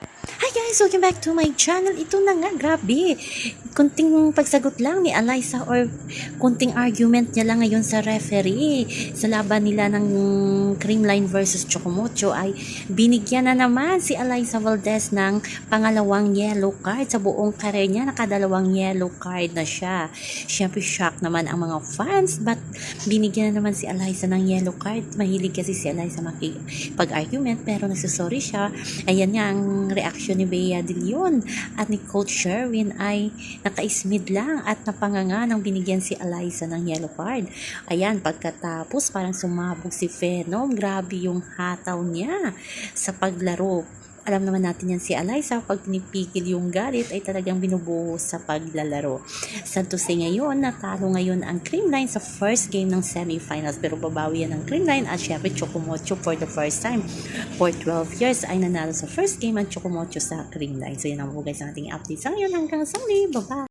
Hi guys! Welcome back to my channel. Ito na nga, grabe. Kunting pagsagot lang ni Eliza or kunting argument niya lang ngayon sa referee. Sa laban nila ng Creamline versus Chocomocho ay binigyan na naman si Eliza Valdez ng pangalawang yellow card sa buong kare niya. Nakadalawang yellow card na siya. Siyempre, shock naman ang mga fans but binigyan na naman si Eliza ng yellow card. Mahilig kasi si Eliza makipag-argument pero nagsasorry siya. Ayan nga ang reaction ni Bea De Leon at ni Coach Sherwin ay nakaismid lang at napanganga nang binigyan si Eliza ng yellow card. Ayan, pagkatapos parang sumabog si Venom. Grabe yung hataw niya sa paglaro. Alam naman natin yan si Eliza, pag pinipigil yung galit ay talagang binubuhos sa paglalaro. Sad to say ngayon, natalo ngayon ang Creamline sa first game ng semifinals pero babawi yan ng Creamline at syempre Chocomocho for the first time for 12 years ay nanalo sa first game ang Chocomocho sa Creamline. So yan ang po guys ang ating update sa ngayon hanggang sa muli. Bye-bye!